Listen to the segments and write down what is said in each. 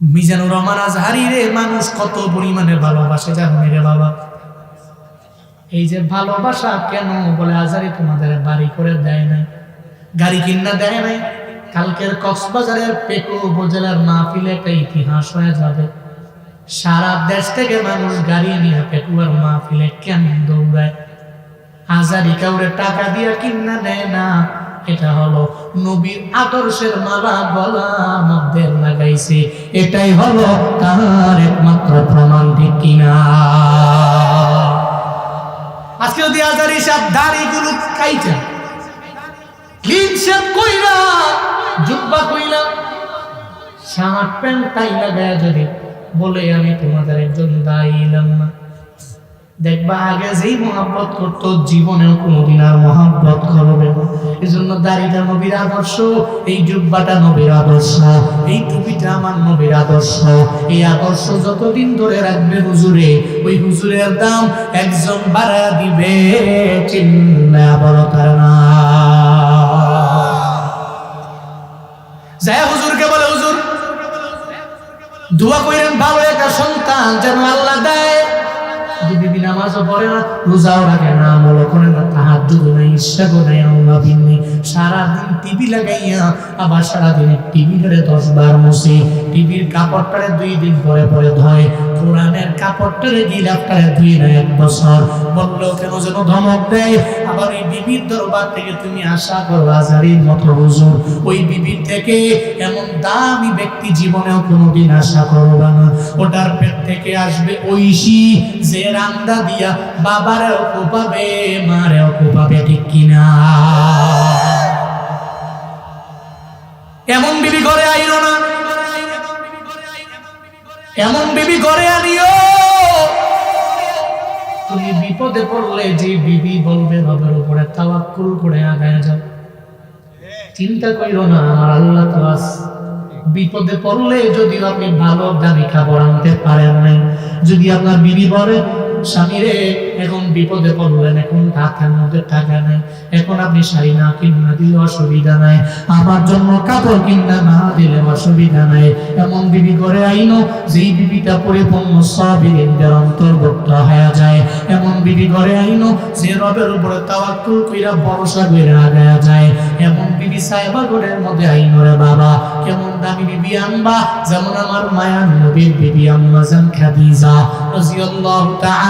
মিজানুর রহমান আজহারি রে, মানুষ কত পরিমাণে ভালোবাসে জানো রে বাবা। এই যে ভালোবাসা কেন বলে আজারি তোমাদের বাড়ি করে দেয় নাই? গাড়ি কিনা দেয় নাই? কালকের কক্সবাজারের পেকু উপজেলার মাহফিলে একটা ইতিহাস হয়ে যাবে। সারা দেশ থেকে মানুষ গাড়ি নিয়ে পেকুয়ার মাহফিলে কেন দৌড়ায়? হাজারি কাউরে টাকা দিয়ে কিনা দেয় না। এটা হলো নবীর আদর্শের মালা গলার মধ্যে লাগাইছে। এটাই হলো তার একমাত্র প্রমাণ, ঠিক কিনা? আজকে যদি আজারি সাহেব দাড়িগুলো কাইটা, ক্লিন শেপ কইরা, জুব্বা কইলা শার্ট প্যান্ট টাই লাগায় যদি বলে, আমি তোমাদের একজন দাঁড়িলাম না। দেখবা আগে যেই মহাব্বত করতো, জীবনেও কোনোদিন আর মহাব্বত করবে না। এই জন্য দাড়িটা নবীর আদর্শ, এই জুব্বাটা নবীর আদর্শ, এই টুপিটা আমার নবীর আদর্শ। এই আদর্শ যতদিন ধরে রাখবে হুজুরে, ওই হুজুরের দাম একজন বাড়া দিবে, চিন্তা বড় কারণা যায় হুজুরকে বলে, হুজুর, দোয়া কইরেন ভালো একটা সন্তান যেন আল্লাহ দেয়। যদি নামাজও পড়ে না, রোজাও রাখে না, আমলও করে না নাই ইচ্ছা করে সারাদিন টিভি লাগাইয়া, আবার সারাদিন দশ বার টিভির কাপড়টারে দুই দিন পরে পরে ধয়, কোরআনের কাপড়টারে গিলাপটারে দুই না এক বছর। বলল, কেন যেন ধমক দেয়? আবার ওই বিবির দরবার থেকে তুমি আশা করো, আজারির মতো হুজুর। ওই বিবির থেকে এমন দামি ব্যক্তি জীবনেও কোনোদিন আশা করবা না। ওটার পেট থেকে আসবে ঐশী, যে রান্দা দিয়া বাবারেও কোপাবে মারেও কোপাবে ঠিক কিনা? এমন বিবি ঘরে আইলো না। এমন বিবি ঘরে আনিও। তুমি বিপদে পড়লে যে বিবি বলবে, বাবার উপরে তাওয়াক্কুল করে আগায় যাও। চিন্তা কইরো না, আমার আল্লাহ তো আছে বিপদে পড়লে যদি আপনি ভালো দামি খাবার আনতে পারেন নাই, যদি আপনার বিবি বলে স্বামীরে, এখন বিপদে পড়লেন, এখন টাকার মধ্যে টাকা নেই, এখন আপনি শাড়ি না কিনা দিলে অসুবিধা নাই, আমার জন্য কাপড় কিনা না দিলে অসুবিধা নাই। এমন বিবি করে আইনো, যেই বিবিটা পরিপূর্ণ সবিলিনদের অন্তর্ভুক্ত হয়ে যায়। এমন বিবি করে আইনো, যে রবের উপরে তাওয়াক্কুল কইরা ভরসা কইরা আগায়া যায়। এমন বিবি সাহেবা ঘরের মধ্যে আইনো রে বাবা, কেমন দামি বিবি আনবা? যেমন আমার মায়ার নবীর বিবি আম্মা জান খাদিজা, রাদিয়াল্লাহু তাআলা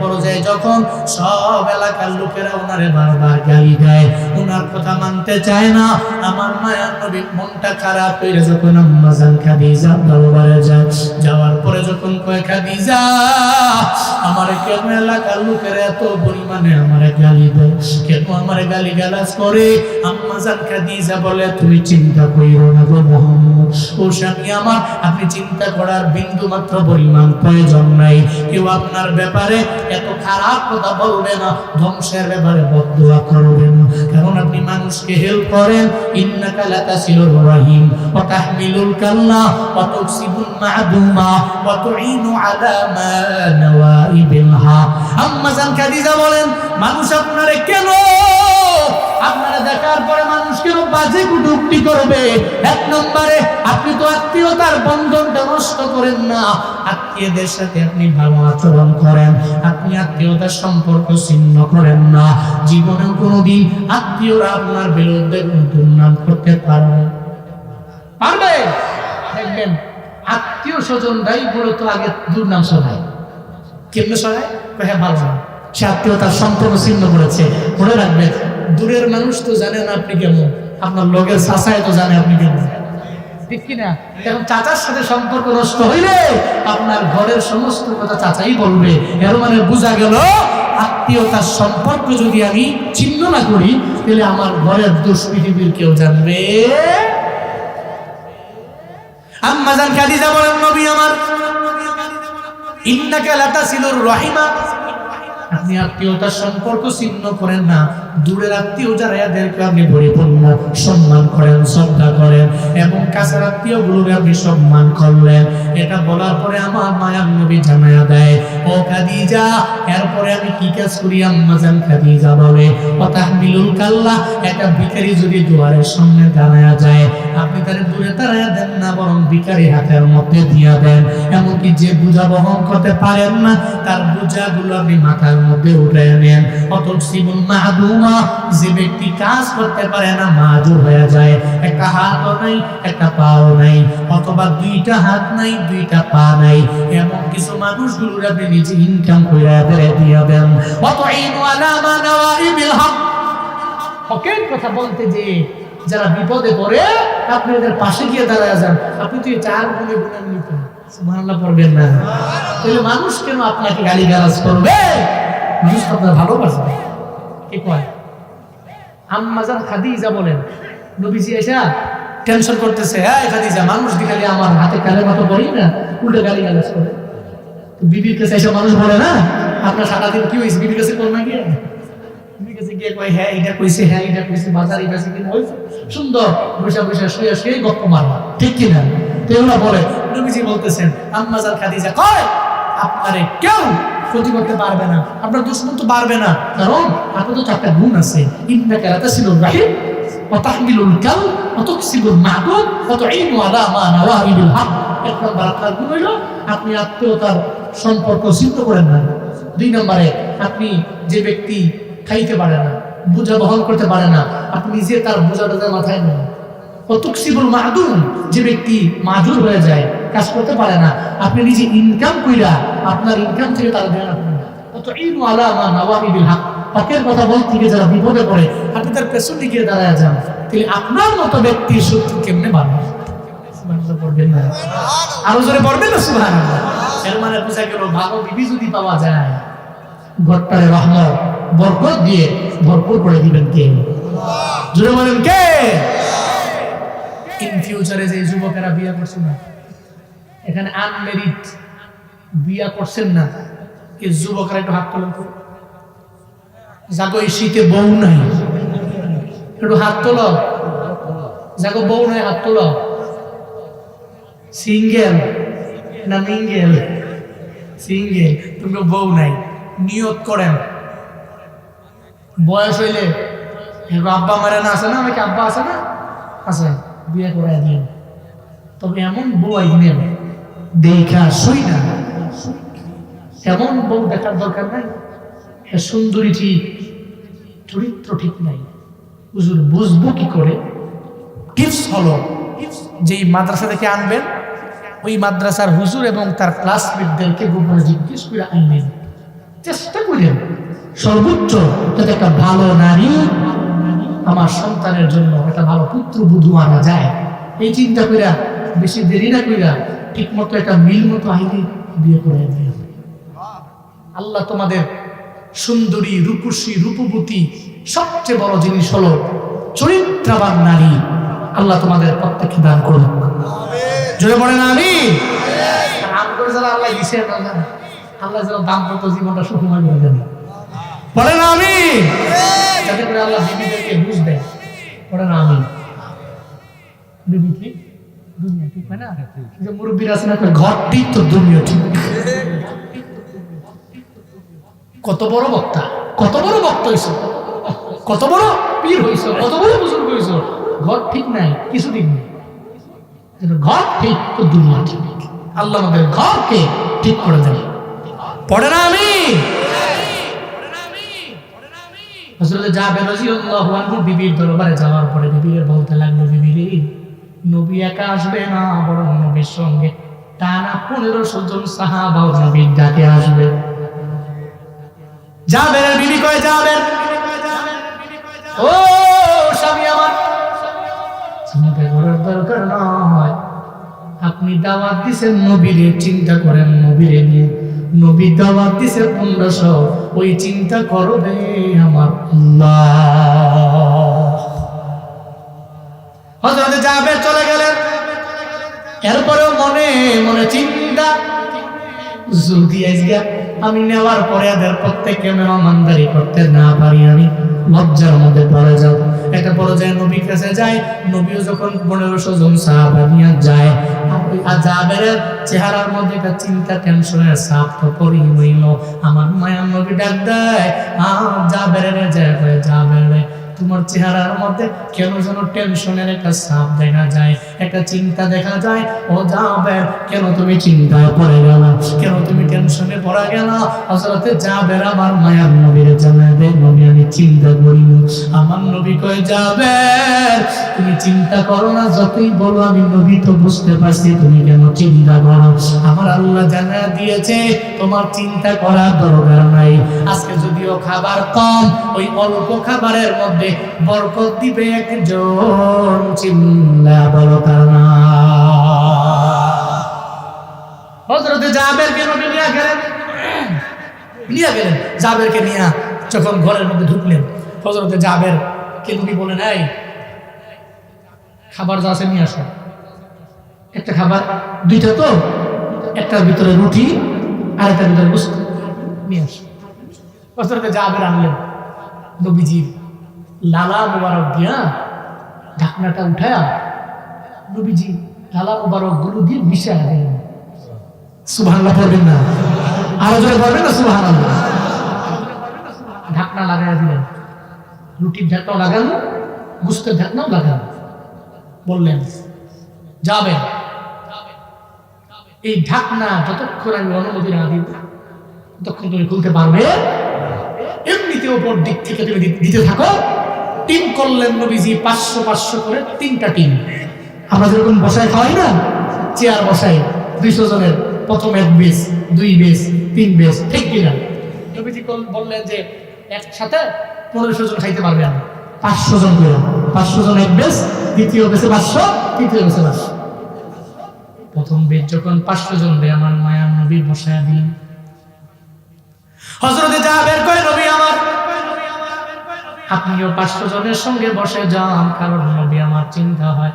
পর্যায়ে যখন সব এলাকার লোকেরা ওনারে বারবার গালি দেয় ওনার কথা মানতে চায় না। আমার মায়ার নবী মনটা খারাপ হয়ে যখন খাদিজা দরবারে যায়, যাওয়ার পরে যখন কয়, খাদিজা, আমার কেন এলাকার লোকেরা এত পরিমাণে আমারে গালি দেয়? কেন আমারে গালি গালাজ করে? আম্মা জান খাদিজা বলে, তুমি চিন্তা কইরো না গো মোহাম্মদ। ও স্বামী আমার, আপনি চিন্তা করার বিন্দু মাত্র পরিমাণ প্রয়োজন নাই। কেউ আপনার ব্যাপারে এত খারাপ কথা বলবে না, ধ্বংসের ব্যাপারে বদুয়া করবে না। কারণ আপনি মানুষকে হেল্প করেন, ইন্নাকা লাতাসিলুর রাহিম। ওয়া তাহমিলুল কাল্লা ওয়া তুকসিবুল মা'দুমা ওয়া তুঈনু আলা মা নাওয়াইবিল হক আম্মা জান খাদিজা বলেন, মানুষ আপনারে কেন আপনারা দেখার পরে মানুষ কেন বাজে কুটুক্তি করবে। এক নম্বরে, আপনি তো আত্মীয়তার বন্ধনটা নষ্ট করেন না। আত্মীয়দের সাথে আপনি ভালো আচরণ করেন। আপনি আত্মীয়তার সম্পর্ক ছিন্ন করেন না। জীবনেও কোনোদিন আত্মীয়রা আপনার বিরুদ্ধে কোনো দুর্নাম করতে পারবে। পারবে? দেখবেন, আত্মীয় স্বজনরাই মূলত আগে দুর্নাম শোনায়। কেমনে শোনায়? হ্যাঁ ভালো সে আত্মীয়তার সম্পর্ক ছিন্ন করেছে। মনে রাখবেন দূরের মানুষ তো জানে না আপনি কেমন। আপনার লোকের চাচাই তো জানে আপনি কেমন। ঠিক কিনা এখন চাচার সাথে সম্পর্ক নষ্ট হইলে আপনার ঘরের সমস্ত কথা চাচাই বলবে। এর মানে বোঝা গেল, আত্মীয়তার সম্পর্ক যদি আমি ছিন্ন না করি, তাহলে আমার ঘরের দোষ পৃথিবীর কেউ জানবে? আম্মাজান খাদিজা বলেন, নবী আমার। রহিমা। আপনি আত্মীয়তার সম্পর্ক ছিন্ন করেন না, দূরের আত্মীয় যারা, এদেরকে আপনি পরিপূর্ণ সম্মান করেন, শ্রদ্ধা করেন। এবং কাছের আত্মীয় গুলোকে আপনি সম্মান করলেন। এটা বলার পরে আমার মায়ার নবী জানায়া দেয় ও খাদিজা, এরপরে আমি কি কাজ করি আম্মাজান খাদিজা বলে ও তাহমিলুল কাল্লা একটা ভিখারি যদি দুয়ারের সামনে দাঁড়ায়া যায়, আপনি তার দূরে দাঁড়ায়া দেন না, বরং ভিখারি হাতের মধ্যে দিয়া দেন। এমনকি যে বোঝা বহন করতে পারেন না, তার বোঝাগুলো আপনি মাথার মধ্যে উঠে নেন। অত সিবুল মাহদুমা, যে ব্যক্তি কাজ করতে পারে না মাজুর হয়ে যায়। একটা হাতও নাই, একটা পাও নাই, অথবা দুইটা হাত নাই, দুইটা পা নাই। এমন কিছু মানুষগুলো আপনি নিজে ইনকাম করে বেড়ে দিয়ে দেন। হকের কথা বলতে যে যারা বিপদে পড়ে, আপনি ওদের পাশে গিয়ে দাঁড়ায় যান। আপনি তো চার গুণে গুণে নিতেন সুবহানাল্লাহ পড়বেন না। তাহলে মানুষ কেন আপনাকে গালি গালাজ করবে? মানুষ আপনার ভালোবাসবে। কি কয়? আম্মাজান খাদিজা বলেন। নবীজি এসা টেনশন করতেছে হ্যাঁ খাদিজা, মানুষ দিখালি আমার হাতে কালে মতো বলি না, উল্টে গালি গালাজ করে। বিবির কাছে এসে মানুষ বলে, না, আপনার সারাদিন কি হয়েছে? বিবির কাছে করবে গিয়ে হ্যাঁ কইছে হ্যাঁ এটা সুন্দর কেউ পারবে না। আপনার দুশ্মন তো পারবে না। কারণ আপনার তো চারটা গুণ আছে। ইন্নাকা লাতাসিলুর রাহিম তুকসিবুল মা'দুদ ওয়া তুঈনু আলা আপনি আত্মীয়তার সম্পর্ক সিদ্ধ করেন না। দুই নম্বরে, আপনি যে ব্যক্তি খাইতে পারে না, বোঝা বহন করতে পারে না, আপনি নিজে তার তার মাথায় নেন। মাদুন, যে ব্যক্তি হয়ে যায়, কাজ করতে পারে না, আপনি নিজে ইনকাম কইরা আপনার ইনকাম থেকে তারা দেন কথা বলতে গিয়ে যারা বিপদে পড়ে, আপনি তার পেছন দিকে দাঁড়ায় যান। আপনার মতো ব্যক্তি শত্রু কেমনে বাড়বে? সুবহানাল্লাহ পড়বেন না। আরও জোরে পড়বেন না ভালো বিবি যদি পাওয়া যায় রহমত, বরকত দিয়ে ভরপুর করে দিবেন কে? জোরে বলেন কে? ইন ফিউচারে যে যুবকেরা বিয়ে করছে না, এখানে আনমেরিড বিয়া করছেন না, এই যুবকরা একটু হাত তোলেন যাগো এই শীতে বউ নাই। একটু হাত তোলো। যাগো বউ নাই, হাত তোলো। সিঙ্গেল না মিঙ্গেল সিঙ্গেল তুমি বউ নাই। নিয়ত করেন। বয়স হইলে আব্বা মারে না আছে না? আমাকে আব্বা আছে না? আছে। বিয়ে করে দিন। তবে এমন বউ আইনেন দেখা শুই না। এমন বউ দেখার দরকার নাই। হ্যাঁ সুন্দরী ঠিক, চরিত্র ঠিক নাই। হুজুর বুঝব কি করে? টিপস হলো। যেই মাদ্রাসা থেকে আনবেন, ওই মাদ্রাসার হুজুর এবং তার ক্লাসমেটদেরকে গোপনে জিজ্ঞেস করে আনবেন। চেষ্টা করেন, সর্বোচ্চ, যাতে একটা ভালো নারী আমার সন্তানের জন্য একটা ভালো পুত্র বুধু আনা যায়। এই চিন্তা কইরা, বেশি দেরি না কইরা ঠিক মতো একটা মিল মতো আইনি বিয়ে করে আল্লাহ তোমাদের সুন্দরী, রূপসী, রূপবতী, সবচেয়ে বড় জিনিস হলো চরিত্রবান নারী। আল্লাহ তোমাদের প্রত্যেককে দান করুন। জোরে বলেন আমি আল্লাহ দিছে আল্লাহ আল্লাহ যেন দাম্পত্য জীবনটা সুখময় করে দেন। বলেন আমি যাতে করে আল্লাহ বিবিদেরকে বুঝ দেয়। বলেন আমি বিবি ঠিক দুনিয়া ঠিক হয় না? যে মুরব্বীরা আছে না কয়, ঠিক তো দুনিয়া ঠিক। কত বড় বক্তা কত বড় বক্তা হইছ। কত বড় পীর হইছ কত বড় বুজুর্গ হইছ। ঘর ঠিক নাই কিছু ঠিক নেই ঘর ঠিক, তো দুনিয়া ঠিক। আল্লাহ আমাদের ঘরকে ঠিক করে দেবে পড়ে না আমি? জাবের রাদিয়াল্লাহু আনহু বিবির দরবারে যাওয়ার পরে বিবির বলতে লাগল, বিবি রে, নবী একা আসবে না, বরং নবীর সঙ্গে টানা পনেরোশো জন সাহাবাও নবীর ডাকে আসবে। জাবের, বিবি কয় যাবেন ও দরকার নয় আপনি দাওয়াত দিছেন নবীরে, চিন্তা করেন নবীরে নিয়ে। নবী দাওয়াত দিছে পনেরোশো ওই চিন্তা করবে আমার হযরত চলে গেলেন। এরপরেও মনে মনে চিন্তা। যদি আজকে আমি নেওয়ার পরে এদের প্রত্যেককে মেহমানদারি করতে না পারি, আমি লজ্জার মধ্যে পড়ে যাব। একটা পর্যায়ে নবীর কাছে যায়, নবীও যখন পনেরোশো জন সাহাবা নিয়ে যায় চেহারার মধ্যে একটা চিন্তা, টেনশনের সাপ আমার তোমার চেহারার মধ্যে কেন যেন টেনশনের একটা সাপ দেখা যায়? একটা চিন্তা দেখা যায়। ও যাবে, কেন তুমি চিন্তায় পড়ে গেল? কেন তুমি টেনশনে পড়া গেল? আসলে যাবে আমার মায়ার নবীর জানাবে নবী, আমি চিন্তা করি আমার নবী কয়ে যাবে? তুমি চিন্তা করো না, যতই বলো, আমি নবী তো বুঝতে পারছি তুমি কেন চিন্তা করো আমার আল্লাহ জানা দিয়েছে, তোমার চিন্তা করার দরকার নাই। আজকে যদিও খাবার কম, ওই অল্প খাবারের মধ্যে বরকত দিবে একজন, চিল্লা বলো। নিয়ে নিয়ে যখন ঘরের মধ্যে ঢুকলেন জাবের বলেন খাবার যা আছে নিয়ে একটা খাবার, দুইটা তো ভিতরে রুটি আর একটার ভিতরে নিয়ে আসো। হজরতে জাবের আনলেন। নবীজির লালা মোবারক দিয়া ঢাকনাটা উঠায়া নবীজি লালা মোবারকগুলো দিয়ে মিশে দিলেন সুবহানাল্লাহ পড়বেন না। আরও জোরে পড়বেন না সুবহানাল্লাহ? ঢাকনা লাগাই দিলেন। রুটির ঢাকনাও লাগানো গুস্তের ঢাকনাও লাগানো বললেন যাবেন। এই ঢাকনা যতক্ষণ আমি অনুমতি না দিব ততক্ষণ তুমি খুলতে পারবে। এমনিতে ওপর দিক থেকে তুমি দিতে থাকো। টিম করলেন নবীজি পাঁচশো পাঁচশো করে তিনটা টিম। আমরা যেরকম বসায় খাওয়াই না, চেয়ার বসাই, দুইশো জনের, প্রথম এক বেস দুই বেস তিন বেস ঠিক কিনা? নবীজি বললেন যে, একসাথে পনেরোশো জন খাইতে পারবে না পাঁচশো জন করে। পাঁচশো জন এক বেস দ্বিতীয় বেসে পাঁচশো, তৃতীয় বেসে পাঁচশো। প্রথম বেদ যখন পাঁচশো জন রে আমার মায়ার নবী বসায় দিলেন। হজরতে যা বের করে নবী আমার, আপনিও পাঁচশো জনের সঙ্গে বসে যান, কারণ নবী আমার চিন্তা হয়।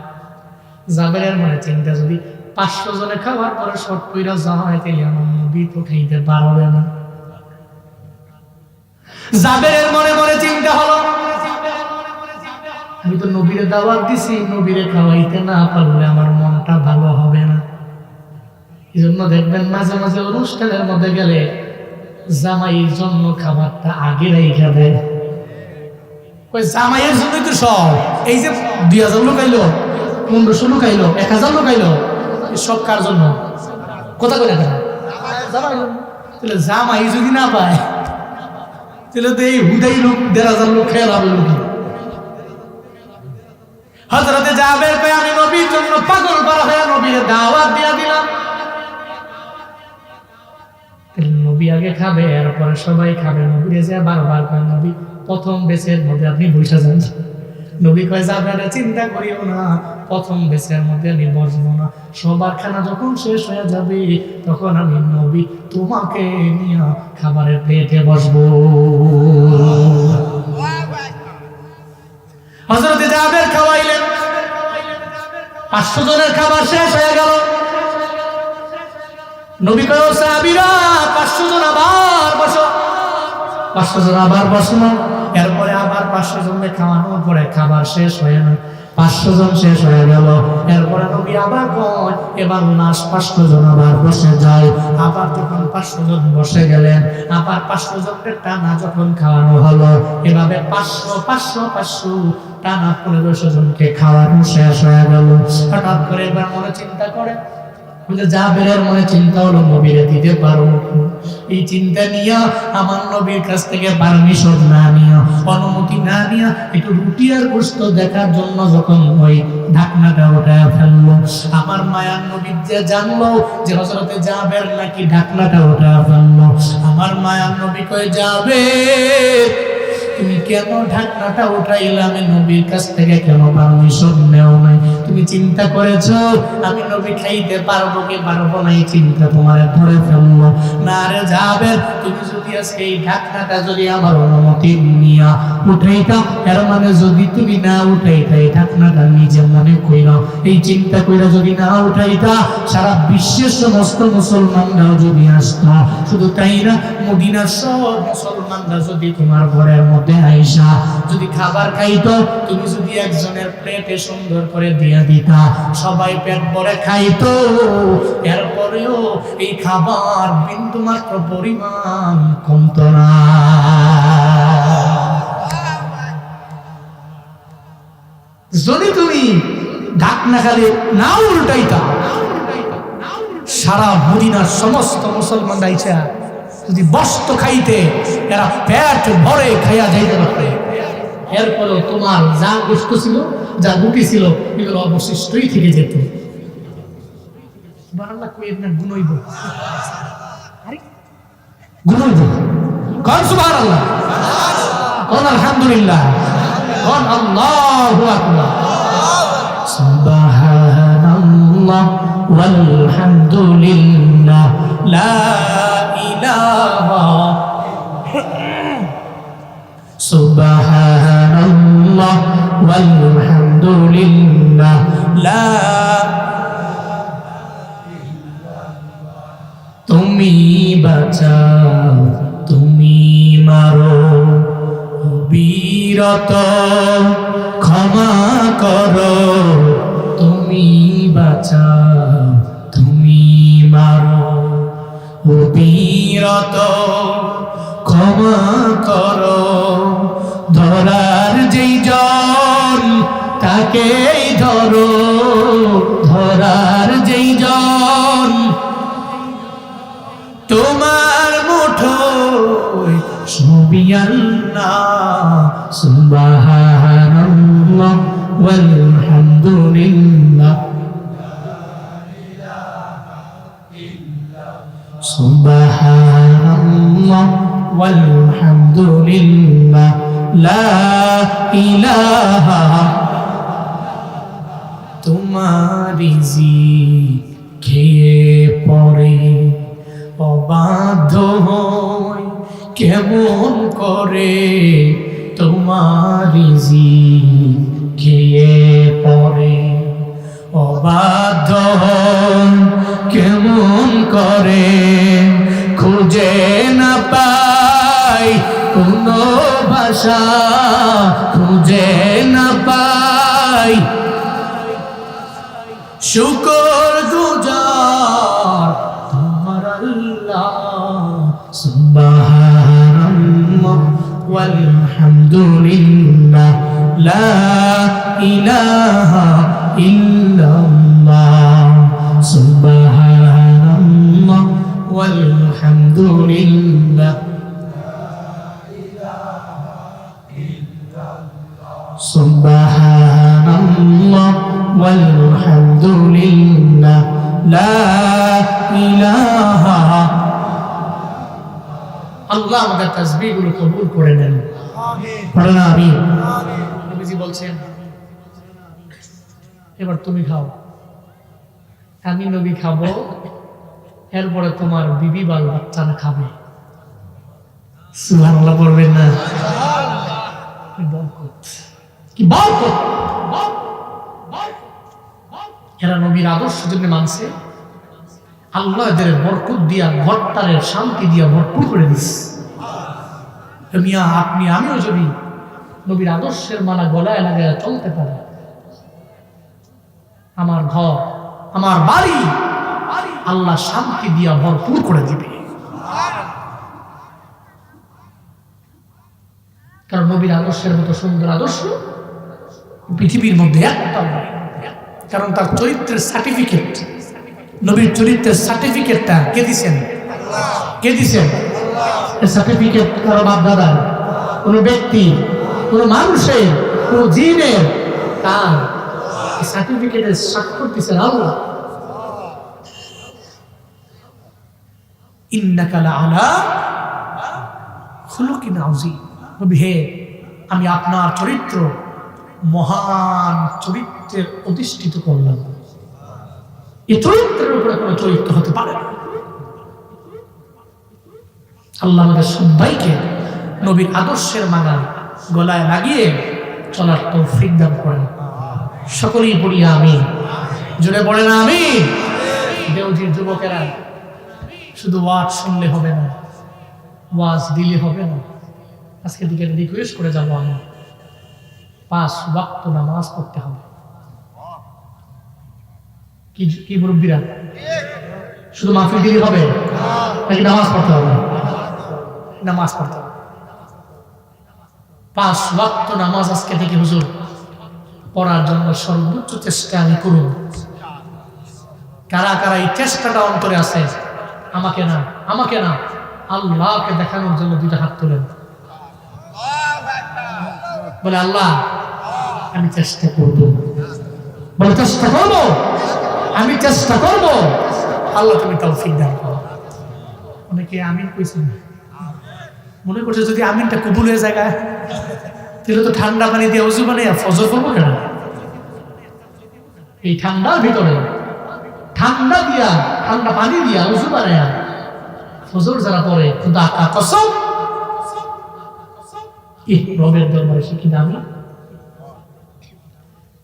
জাবেরের মনে চিন্তা যদি পাঁচশো জনে খাওয়ার পরে শর্ট কইরা যায় তাহলে আমার নবী তো খাইতে পারবে না। মনে মনে চিন্তা হলো, আমি তো নবীরে দাওয়াত দিছি, নবীরে খাওয়াইতে না পারলে আমার মনটা ভালো হবে না। এই জন্য দেখবেন মাঝে মাঝে অনুষ্ঠানের মধ্যে গেলে জামাইয়ের জন্য খাবারটা আগে রেখে দেয়। জামাইয়ের জন্যই তো সব? এই যে দুই হাজার লোক পনেরোশো লোক আইলো এক হাজার লোক আইলো এই সব কার জন্য? কথা করে কেন? তাহলে জামাই যদি না পায়, তাহলে তো এই হুদাই লোক দেড় হাজার লোক খেয়ে লাভ লোক হজরতে যাবের পে আমি নবীর জন্য পাগল পারা হয়ে নবীর দাওয়াত দিয়া দিলাম। নবী আগে খাবে, এরপরে সবাই খাবে। নবী যে বারবার নবী, প্রথম বেচের মধ্যে আপনি বসে যান। নবী কয় যাবে চিন্তা করিও না। প্রথম বেচের মধ্যে আমি বসবো না। সবার খানা যখন শেষ হয়ে যাবে, তখন আমি নবী তোমাকে নিয়ে খাবারের প্লেটে বসবো। হজরতে যাবের খাওয়াইলেন। পাঁচশো জনের খাবার শেষ হয়ে গেল। নবী কয় পাঁচশো জন আবার বসো। পাঁচশো জন আবার বসো না আবার পাঁচশো জনকে খাওয়ানোর পরে খাবার শেষ হয়ে না পাঁচশো জন শেষ হয়ে গেল। এরপরে নবী আবার কয়, এবার লাস্ট পাঁচশো জন আবার বসে যায়। আবার যখন পাঁচশো জন বসে গেলেন। আবার পাঁচশো জনকে টানা যখন খাওয়ানো হলো, এভাবে পাঁচশো পাঁচশো পাঁচশো, টানা পনেরোশো জনকে খাওয়ানো শেষ হয়ে গেল। হঠাৎ করে এবার মনে চিন্তা করে বলে, যা বেরের মনে চিন্তা হলো নবীরে দিতে পারো। এই চিন্তা নিয়ে আমার নবীর কাছ থেকে পারমিশন না নিয়ে, অনুমতি না নিয়ে একটু রুটি আর গোস্ত দেখার জন্য যখন ওই ঢাকনাটা ওঠায় ফেলল, আমার মায়ার নবী যে জানলো যে হজরতে যাবের নাকি ঢাকনাটা ওঠায় ফেলল, আমার মায়ার নবী কয়ে, যাবে। তুমি কেন ঢাকনাটা উঠাইলে? আমি নবীর কাছ থেকে কেন পারমিশন নেও নাই? তুমি চিন্তা করেছ, আমি নবী খাইতে পারব কি পারব না? এই চিন্তা তোমার ধরে ফেলল। না রে যাবে তুমি যদি আজকে এই ঢাকনাটা যদি আমার অনুমতি নিয়া উঠাইতা এর মানে যদি তুমি না উঠাইতা, এই ঢাকনাটা নিজে মনে কইরা, এই চিন্তা কইরা যদি না উঠাইতা, সারা বিশ্বের সমস্ত মুসলমানরাও যদি আসতো। শুধু তাই না, মদিনার সব মুসলমানরা যদি তোমার ঘরের মধ্যে আইসা, যদি খাবার খাইতো, তুমি যদি একজনের প্লেটে সুন্দর করে দিয়ে দিতা, সবাই পেট ভরে খাইতো। এরপরেও এই খাবার বিন্দু মাত্র পরিমাণ কমতো না। যদি তুমি ঢাকনা খালি না উল্টাইতা, সারা মদিনার সমস্ত মুসলমানরা ইচ্ছা যদি বস্ত খাইতে এরা পেট ভরে খাইয়া যাইতে পারে এরপরেও তোমার যা গোস্ত ছিল যা গুটি ছিল এগুলো অবশিষ্টই থেকে যেত বারাল্লাহ কইেন না গুনইব আরে গুনইব কোন সুবহানাল্লাহ কোন আলহামদুলিল্লাহ কোন আল্লাহু আকবার সুবহানাল্লাহ والحمد لله لا ইলাহা সুবহানাল্লাহ ওয়ালহামদুলিল্লাহ লা তুমি বাঁচাও তুমি মারো বিরত ক্ষমা করো তুমি বাঁচাও। বীরত ক্ষমা করো। ধরার যেই জন তাকেই ধরো। ধরার যেই জন তোমার ছবি আল্লাহ। সুবহানাল্লাহ, ওয়ালহামদুলিল্লাহ। সুবহানাল্লাহ ওয়ালহামদুলিল্লাহ, লা ইলাহা তোমারি জি খেয়ে পড়ে, অবাধ্য হই কেমন করে তোমারি জি খেয়ে পড়ে। অবাধ্য কেমন করে খুঁজে না পাই, কোনো ভাষা খুঁজে না পাই। শুকর গুজার তোমার আল্লাহ, সুবহানাল্লাহ, ওয়ালহামদুলিল্লাহ, লা ইলাহা কবুল করে নেন। আমি নবীজি বলছেন, এবার তুমি খাও। আমি নবী খাব, এরপরে তোমার বিবি বাল বাচ্চারা খাবে। সুবহানাল্লাহ পড়বেন না। এরা নবীর আদর্শ জন্য মানছে। আল্লাহ এদের বরকত দিয়া ঘরটারের শান্তি দিয়া ভরপুর করে দিস মিয়া, আপনি, আমিও যদি নবীর আদর্শের মালা গলায় লাগায় চলতে পারে, আমার ঘর, আমার বাড়ি, আল্লাহ শান্তি দিয়া ভরপুর করে দিবে। কারণ নবীর আদর্শের মতো সুন্দর আদর্শ পৃথিবীর মধ্যে একটাও নাই। কারণ তার চরিত্রের সার্টিফিকেট নবীর চরিত্রের সার্টিফিকেটটা কে দিছেন? কে দিছেন? সার্টিফিকেট কারও বাপ দাদার কোনো ব্যক্তি, কোনো মানুষের, কোনো জিনের, তার সার্টিফিকেটের স্বাক্ষর দিচ্ছেন আল্লাহ। আমি আপনার চরিত্র মহান চরিত্রের অধিষ্ঠিত করলাম। এই চরিত্রের উপরে কোনো চরিত্র হতে পারে না। আল্লাহ আমাদের সবাইকে নবীর আদর্শের মানা গলায় লাগিয়ে চলার তৌফিক দান করেন। সকলেই পড়ি আমি জুড়ে পড়ে না আমি দেউজির যুবকেরা, শুধু ওয়াজ শুনলে হবে না, ওয়াজ দিলে হবে না। আজকে দিকে রিকোয়েস্ট করে যাব আমি। পাঁচ ওয়াক্ত নামাজ পড়তে হবে। কি কি মুরব্বীরা? শুধু মাহফিল দিলে হবে? নাকি নামাজ পড়তে হবে? নামাজ পড়তে হবে। পাঁচ ওয়াক্ত নামাজ আজকে থেকে হুজুর, পড়ার জন্য সর্বোচ্চ চেষ্টা আমি করুন। কারা কারা এই চেষ্টাটা অন্তরে আছে, আমাকে না আমাকে না, আল্লাহকে দেখানোর জন্য দুইটা হাত তোলেন। বলে, আল্লাহ, আমি চেষ্টা করব। বলে, চেষ্টা করব? আমি চেষ্টা করব। আল্লাহ তুমি তৌফিক দান করো। অনেকে আমিন কইছেন মনে করছে যদি আমিনটা কবুল হয়ে যায় তাহলে তো ঠান্ডা পানি দিয়ে উজু বানিয়ে ফজর করব কেন? এই ঠান্ডার ভিতরে ঠান্ডা দিয়া ঠান্ডা পানি দিয়া উজু বানায়া ফজর যারা পড়ে খুদা কসম। ইহ, রবের দরবারে সে কি দামি?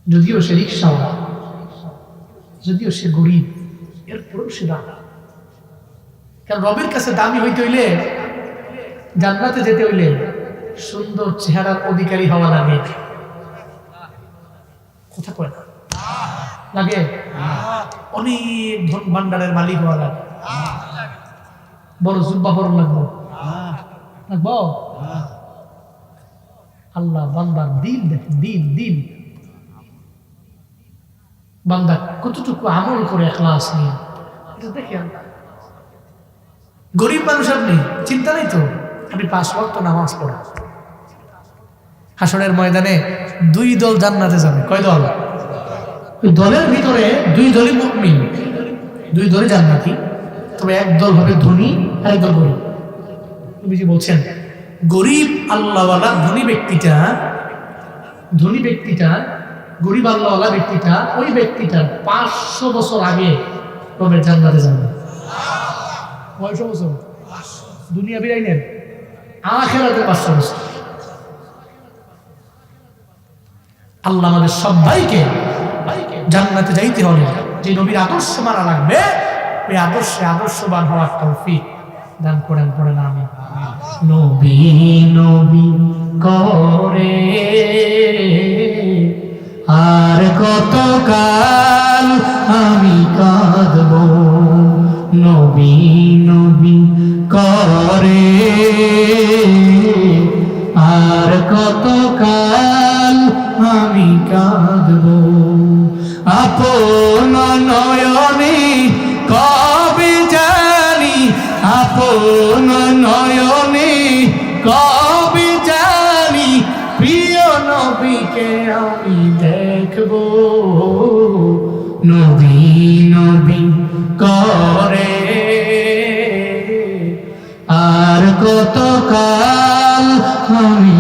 যদিও সে রিক্সাওয়ালা যদিও সে গরিব এরপরেও সে দামি। কারণ রবের কাছে দামি হইতে হইলে জান্নাতে যেতে হইলে সুন্দর চেহারার অধিকারী হওয়া লাগে। কথা কয় না? লাগে? অনেক ধন ভান্ডারের মালিক হওয়া লাগে। বড় জুব্বা বড় লাগবো। লাগবো? আল্লাহ বান্দার দিন দেখেন, দিন দিন। বান্দা কতটুকু আমল করে এখলাস নিয়ে। এটা দেখেন। গরিব মানুষ আপনি, চিন্তা নেই তো? আপনি পাঁচ ওয়াক্ত নামাজ পড়া। হাসনের ময়দানে দুই দল জান্নাতে যাবে। কয় দল? ওই দলের ভিতরে দুই দলই মুকমিন দুই দলে জান্নাতি। তবে এক দল হবে ধনী আর এক দল গরিব। বলছেন, গরিব আল্লাহওয়ালা ধনী ব্যক্তিটা ধনী ব্যক্তিটা, গরিব আল্লাহওয়ালা ব্যক্তিটা, ওই ব্যক্তিটা পাঁচশো বছর আগে রবের জান্নাতে যাবে। কয়শো বছর? দুনিয়া বিরাইনের আখেরাতে বছর আল্লাহ আমাদের সবাইকে জান্নাতে যাইতে হলে যে নবীর আদর্শ মানা লাগবে, ওই আদর্শে আদর্শবান হওয়ার তৌফিক দান করেন করেন আমি নবী নবী করে আর কত কাল আমি কাঁদব? নবী নবী করে। আর কত কাল আমি কাঁদব? আপন নয়নে কবে জানি আপন নয়নে আর কত আমি